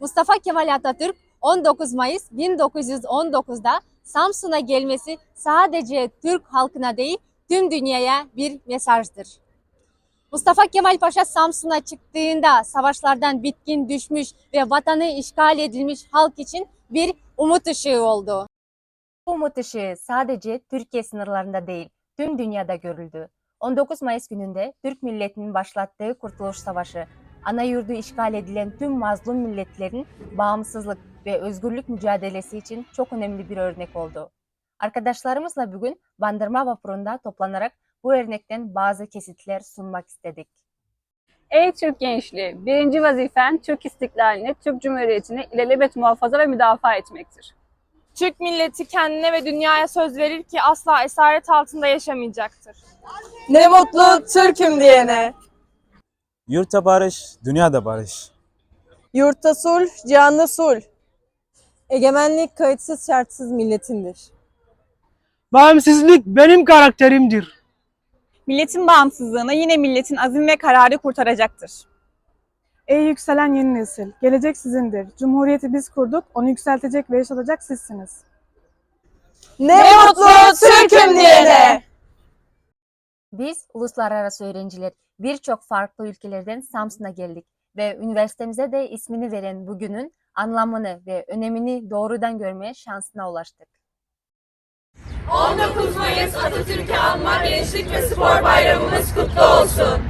Mustafa Kemal Atatürk 19 Mayıs 1919'da Samsun'a gelmesi sadece Türk halkına değil tüm dünyaya bir mesajdır. Mustafa Kemal Paşa Samsun'a çıktığında savaşlardan bitkin düşmüş ve vatanı işgal edilmiş halk için bir umut ışığı oldu. Bu umut ışığı sadece Türkiye sınırlarında değil, tüm dünyada görüldü. 19 Mayıs gününde Türk milletinin başlattığı Kurtuluş Savaşı, ana yurdu işgal edilen tüm mazlum milletlerin bağımsızlık ve özgürlük mücadelesi için çok önemli bir örnek oldu. Arkadaşlarımızla bugün Bandırma Vapuru'nda toplanarak bu örnekten bazı kesitler sunmak istedik. Ey Türk gençliği, birinci vazifen Türk istiklalini, Türk Cumhuriyeti'ni ilelebet muhafaza ve müdafaa etmektir. Türk milleti kendine ve dünyaya söz verir ki asla esaret altında yaşamayacaktır. Ne mutlu Türk'üm diyene. Yurtta barış, dünyada barış. Yurtta sulh, cihanda sulh. Egemenlik kayıtsız şartsız milletindir. Bağımsızlık benim karakterimdir. Milletin bağımsızlığını yine milletin azim ve kararı kurtaracaktır. Ey yükselen yeni nesil, gelecek sizindir. Cumhuriyeti biz kurduk, onu yükseltecek ve yaşatacak sizsiniz. Ne mutlu Türk'üm diyene. Biz uluslararası öğrenciler birçok farklı ülkelerden Samsun'a geldik ve üniversitemize de ismini veren bugünün anlamını ve önemini doğrudan görmeye şansına ulaştık. 19 Mayıs Atatürk'ü anma Gençlik ve Spor Bayramımız kutlu olsun.